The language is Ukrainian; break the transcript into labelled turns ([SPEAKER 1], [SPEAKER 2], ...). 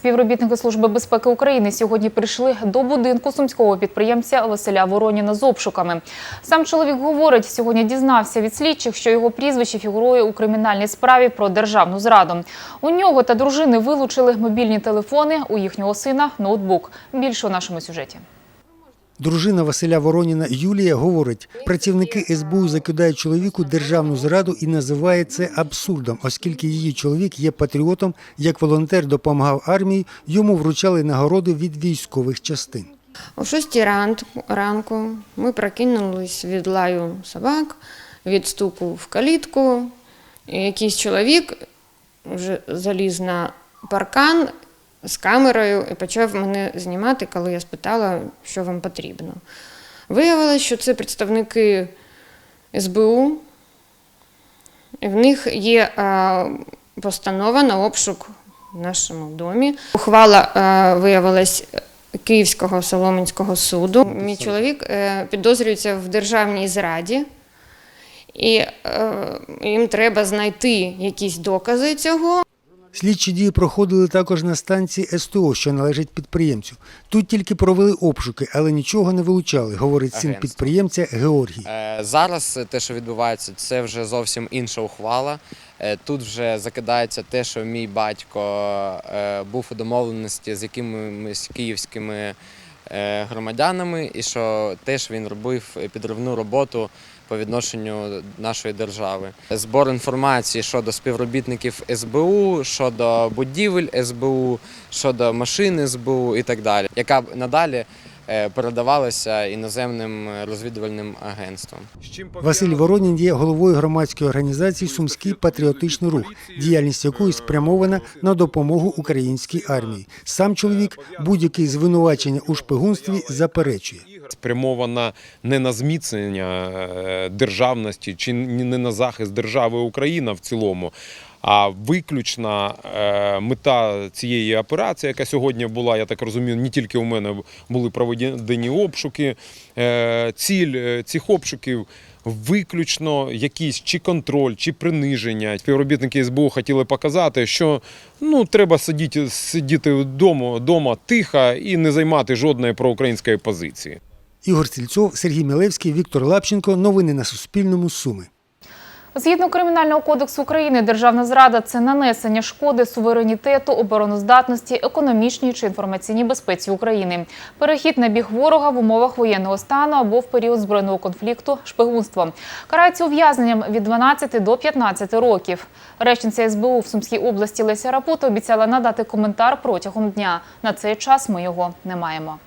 [SPEAKER 1] Співробітники Служби безпеки України сьогодні прийшли до будинку сумського підприємця Василя Вороніна з обшуками. Сам чоловік говорить, сьогодні дізнався від слідчих, що його прізвище фігурує у кримінальній справі про державну зраду. У нього та дружини вилучили мобільні телефони, у їхнього сина ноутбук. Більше у нашому сюжеті.
[SPEAKER 2] Дружина Василя Вороніна Юлія говорить, працівники СБУ закидають чоловіку державну зраду і називає це абсурдом, оскільки її чоловік є патріотом, як волонтер допомагав армії, йому вручали нагороди від військових частин.
[SPEAKER 3] О 6 ранку, ранку ми прокинулись від лаю собак, від стуку в калітку. Якийсь чоловік вже заліз на паркан з камерою і почав мене знімати, коли я спитала, що вам потрібно. Виявилось, що це представники СБУ. І в них є постанова на обшук в нашому домі. Ухвала виявилась Київського Солом'янського суду. Мій чоловік е, підозрюється в державній зраді, і е, їм треба знайти якісь докази цього.
[SPEAKER 2] Слідчі дії проходили також на станції СТО, що належить підприємцю. Тут тільки провели обшуки, але нічого не вилучали, говорить син
[SPEAKER 4] Агентство.
[SPEAKER 2] підприємця Георгій.
[SPEAKER 4] Е, Зараз те, що відбувається, це вже зовсім інша ухвала. Е, Тут вже закидається те, що мій батько е, був у домовленості з якимись київськими громадянами, і що теж він робив підривну роботу по відношенню нашої держави. Збор інформації щодо співробітників СБУ, щодо будівель СБУ, щодо машин СБУ і так далі, яка надалі е, передавалася іноземним розвідувальним агентством.
[SPEAKER 2] Василь Воронін є головою громадської організації Сумський патріотичний рух, діяльність якої спрямована на допомогу українській армії. Сам чоловік будь-які звинувачення у шпигунстві заперечує.
[SPEAKER 5] спрямована не на зміцнення е, державності чи не на захист держави Україна в цілому. А виключна е, мета цієї операції, яка сьогодні була, я так розумію, не тільки у мене були проведені обшуки. Е, ціль е, цих обшуків виключно якийсь чи контроль, чи приниження. Співробітники СБУ хотіли показати, що ну треба сидіти, сидіти вдома, вдома тихо і не займати жодної проукраїнської позиції.
[SPEAKER 2] Ігор Стрільцов, Сергій Мілевський, Віктор Лапченко. Новини на Суспільному. Суми.
[SPEAKER 1] Згідно Кримінального кодексу України, державна зрада це нанесення шкоди суверенітету, обороноздатності, економічній чи інформаційній безпеці України, перехід на біг ворога в умовах воєнного стану або в період збройного конфлікту, шпигунство. Карається ув'язненням від 12 до 15 років. Речниця СБУ в Сумській області Леся Рапута обіцяла надати коментар протягом дня. На цей час ми його не маємо.